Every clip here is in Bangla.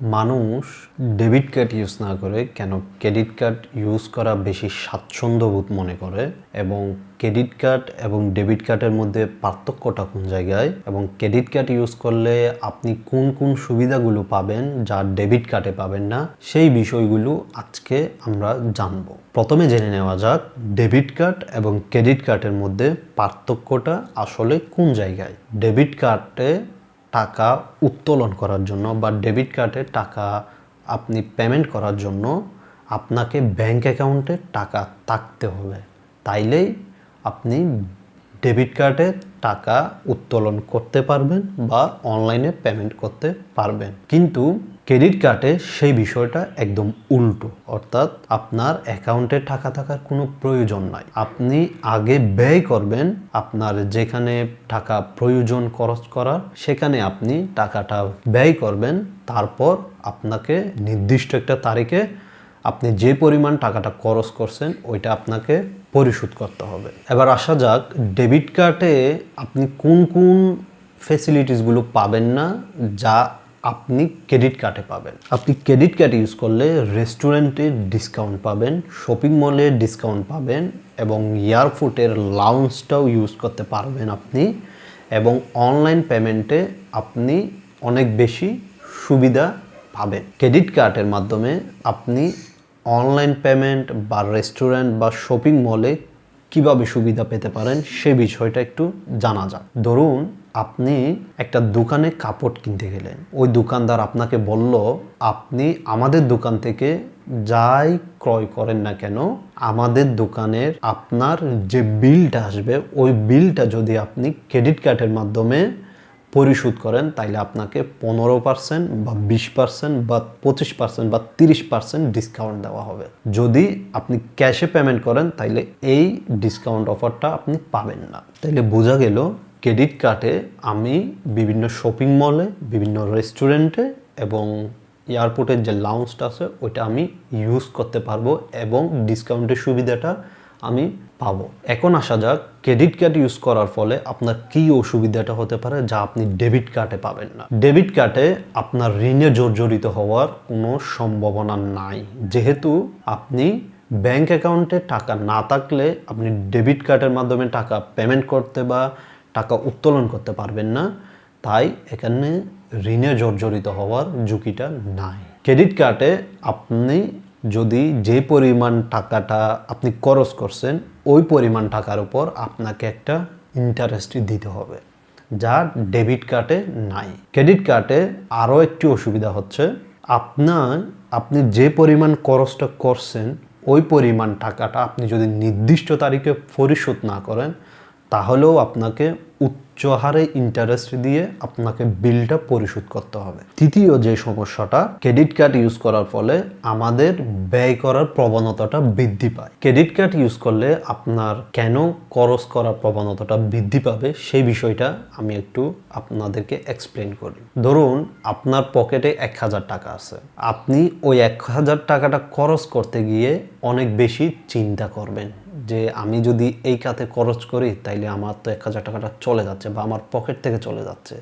মানুষ ডেবিট কার্ড ইউজ না করে কেন ক্রেডিট কার্ড ইউজ করা বেশি স্বাচ্ছন্দ্যবোধ মনে করে? এবং ক্রেডিট কার্ড এবং ডেবিট কার্ডের মধ্যে পার্থক্যটা কোন জায়গায়? এবং ক্রেডিট কার্ড ইউজ করলে আপনি কোন কোন সুবিধাগুলো পাবেন যা ডেবিট কার্ডে পাবেন না? সেই বিষয়গুলো আজকে আমরা জানব। প্রথমে জেনে নেওয়া যাক, ডেবিট কার্ড এবং ক্রেডিট কার্ডের মধ্যে পার্থক্যটা আসলে কোন জায়গায়? ডেবিট কার্ডে টাকা উত্তোলন করার জন্য বা ডেবিট কার্ডে টাকা আপনি পেমেন্ট করার জন্য আপনাকে ব্যাংক অ্যাকাউন্টে টাকা থাকতে হবে। তাইলেই আপনি ডেবিট কার্ডে টাকা উত্তোলন করতে পারবেন বা অনলাইনে পেমেন্ট করতে পারবেন। কিন্তু ক্রেডিট কার্ডে সেই বিষয়টা একদম উল্টো। অর্থাৎ আপনার অ্যাকাউন্টে টাকা থাকার কোনো প্রয়োজন নাই। আপনি আগে ব্যয় করবেন আপনার যেখানে টাকা প্রয়োজন খরচ করার, সেখানে আপনি টাকাটা ব্যয় করবেন। তারপর আপনাকে নির্দিষ্ট একটা তারিখে আপনি যে পরিমাণ টাকাটা খরচ করছেন, ওইটা আপনাকে পরিশোধ করতে হবে। এবার আসা যাক ডেবিট কার্ডে আপনি কোন কোন ফেসিলিটিসগুলো পাবেন না যা আপনি ক্রেডিট কার্ডে পাবেন। আপনি ক্রেডিট কার্ড ইউজ করলে রেস্টুরেন্টে ডিসকাউন্ট পাবেন শপিং মলে ডিসকাউন্ট পাবেন এবং এয়ারপোর্টের লাউন্সটাও ইউজ করতে পারবেন আপনি এবং অনলাইন পেমেন্টে আপনি অনেক বেশি সুবিধা পাবেন। ক্রেডিট কার্ডের মাধ্যমে আপনি অনলাইন পেমেন্ট বা রেস্টুরেন্ট বা শপিং মলে কীভাবে সুবিধা পেতে পারেন সে বিষয়টা একটু জানা যাক। ধরুন, আপনি একটা দোকানে কাপড় কিনতে গেলেন। ওই দোকানদার আপনাকে বলল, আপনি আমাদের দোকান থেকে যাই ক্রয় করেন না কেন, আমাদের দোকানের আপনার যে বিলটা আসবে, ওই বিলটা যদি আপনি ক্রেডিট কার্ডের মাধ্যমে পরিশোধ করেন, তাইলে আপনাকে পনেরো পার্সেন্ট বা বিশ পার্সেন্ট বা পঁচিশ পার্সেন্ট বা তিরিশ পার্সেন্ট ডিসকাউন্ট দেওয়া হবে। যদি আপনি ক্যাশে পেমেন্ট করেন, তাইলে এই ডিসকাউন্ট অফারটা আপনি পাবেন না। তাইলে বোঝা গেল ক্রেডিট কার্ডে আমি বিভিন্ন শপিং মলে বিভিন্ন রেস্টুরেন্টে এবং এয়ারপোর্টের যে লাউন্সটা আছে, ওইটা আমি ইউজ করতে পারব এবং ডিসকাউন্টের সুবিধাটা আমি পাবো। এখন আসা যাক ক্রেডিট কার্ড ইউজ করার ফলে আপনার কি অসুবিধাটা হতে পারে যা আপনি ডেবিট কার্ডে পাবেন না। ডেবিট কার্ডে আপনার ঋণে জর্জরিত হওয়ার কোনো সম্ভাবনা নাই। যেহেতু আপনি ব্যাংক অ্যাকাউন্টে টাকা না থাকলে আপনি ডেবিট কার্ডের মাধ্যমে টাকা পেমেন্ট করতে বা টাকা উত্তোলন করতে পারবেন না। তাই এখানে ঋণে জর্জরিত হওয়ার ঝুঁকিটা নাই। ক্রেডিট কার্ডে আপনি যদি যে পরিমাণ টাকাটা আপনি খরচ করছেন, ওই পরিমাণ টাকার উপর আপনাকে একটা ইন্টারেস্ট দিতে হবে, যা ডেবিট কার্ডে নাই। ক্রেডিট কার্ডে আরও একটি অসুবিধা হচ্ছে, আপনার, আপনি যে পরিমাণ খরচটা করছেন, ওই পরিমাণ টাকাটা আপনি যদি নির্দিষ্ট তারিখে পরিশোধ না করেন, তাহলেও আপনাকে উচ্চ হারে ইন্টারেস্ট দিয়ে আপনাকে বিলটা পরিশোধ করতে হবে। তৃতীয় যে সমস্যাটা ক্রেডিট কার্ড ইউজ করার ফলে আমাদের ব্যয় করার প্রবণতাটা বৃদ্ধি পায়। ক্রেডিট কার্ড ইউজ করলে আপনার কেন খরচ করার প্রবণতাটা বৃদ্ধি পাবে, সেই বিষয়টা আমি একটু আপনাদেরকে এক্সপ্লেন করি। ধরুন, আপনার পকেটে এক হাজার টাকা আছে। আপনি ওই এক হাজার টাকাটা খরচ করতে গিয়ে অনেক বেশি চিন্তা করবেন। যে আমি যদি এই খাতে খরচ করি, তাইলে আমার তো এক হাজার টাকাটা চলে যাচ্ছে বা আমার পকেট থেকে চলে যাচ্ছে।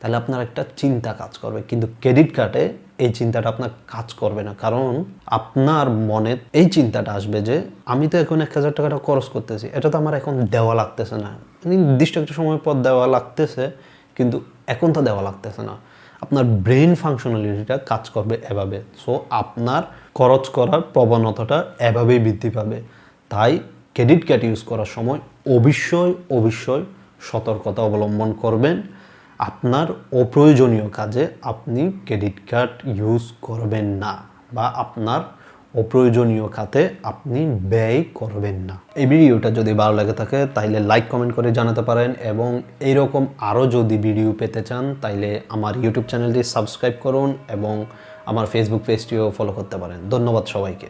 তাহলে আপনার একটা চিন্তা কাজ করবে। কিন্তু ক্রেডিট কার্ডে এই চিন্তাটা আপনার কাজ করবে না। কারণ আপনার মনে এই চিন্তাটা আসবে যে, আমি তো এখন এক হাজার টাকাটা খরচ করতেছি। এটা তো আমার এখন দেওয়া লাগতেছে না। নির্দিষ্ট একটা সময় পর দেওয়া লাগতেছে, কিন্তু এখন তো দেওয়া লাগতেছে না। আপনার ব্রেন ফাংশনালিটিটা কাজ করবে এভাবে। সো আপনার খরচ করার প্রবণতাটা এভাবেই বৃদ্ধি পাবে। তাই ক্রেডিট কার্ড ইউজ করার সময় অবশ্যই অবশ্যই সতর্কতা অবলম্বন করবেন। আপনার অপ্রয়োজনীয় কাজে আপনি ক্রেডিট কার্ড ইউজ করবেন না বা আপনার অপ্রয়োজনীয় খাতে আপনি ব্যয় করবেন না। এই ভিডিওটা যদি ভালো লাগে থাকে, তাইলে লাইক, কমেন্ট করে জানাতে পারেন এবং এইরকম আরও যদি ভিডিও পেতে চান, তাইলে আমার ইউটিউব চ্যানেলটি সাবস্ক্রাইব করুন এবং আমার ফেসবুক পেজটিও ফলো করতে পারেন। ধন্যবাদ সবাইকে।